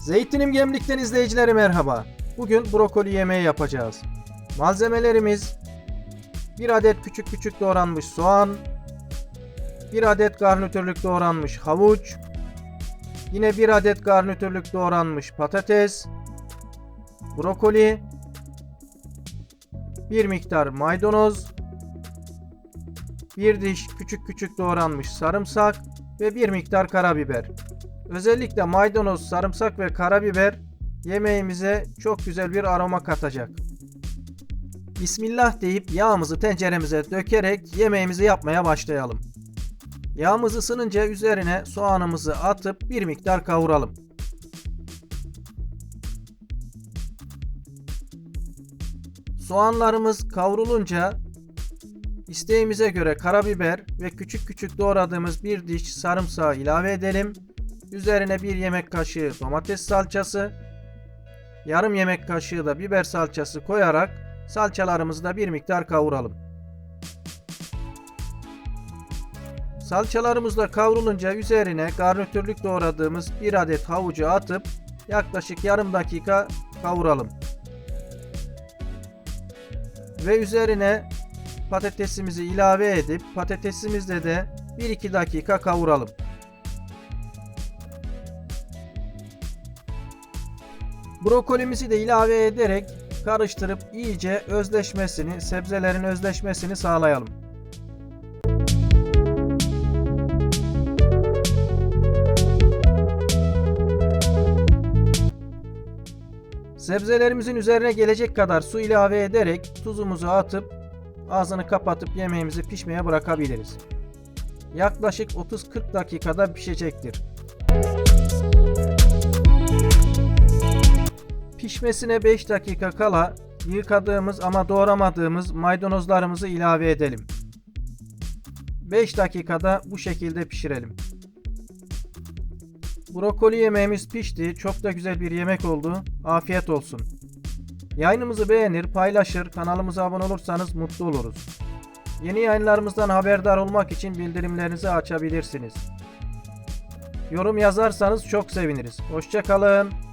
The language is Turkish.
Zeytinim Gemlik'ten izleyicileri merhaba. Bugün brokoli yemeği yapacağız. Malzemelerimiz 1 adet küçük küçük doğranmış soğan, 1 adet garnitürlük doğranmış havuç, yine 1 adet garnitürlük doğranmış patates, brokoli, 1 miktar maydanoz, 1 diş küçük küçük doğranmış sarımsak ve 1 miktar karabiber. Özellikle maydanoz, sarımsak ve karabiber yemeğimize çok güzel bir aroma katacak. Bismillah deyip yağımızı tenceremize dökerek yemeğimizi yapmaya başlayalım. Yağımız ısınınca üzerine soğanımızı atıp bir miktar kavuralım. Soğanlarımız kavrulunca isteğimize göre karabiber ve küçük küçük doğradığımız bir diş sarımsağı ilave edelim. Üzerine bir yemek kaşığı domates salçası, yarım yemek kaşığı da biber salçası koyarak salçalarımızı da bir miktar kavuralım. Salçalarımız da kavrulunca üzerine garnitürlük doğradığımız bir adet havucu atıp yaklaşık yarım dakika kavuralım. Ve üzerine patatesimizi ilave edip patatesimizle de 1-2 dakika kavuralım. Brokolimizi de ilave ederek karıştırıp iyice özleşmesini, sebzelerin özleşmesini sağlayalım. Sebzelerimizin üzerine gelecek kadar su ilave ederek tuzumuzu atıp ağzını kapatıp yemeğimizi pişmeye bırakabiliriz. Yaklaşık 30-40 dakikada pişecektir. Pişmesine 5 dakika kala yıkadığımız ama doğramadığımız maydanozlarımızı ilave edelim. 5 dakikada bu şekilde pişirelim. Brokoli yemeğimiz pişti. Çok da güzel bir yemek oldu. Afiyet olsun. Yayınımızı beğenir, paylaşır, kanalımıza abone olursanız mutlu oluruz. Yeni yayınlarımızdan haberdar olmak için bildirimlerinizi açabilirsiniz. Yorum yazarsanız çok seviniriz. Hoşçakalın.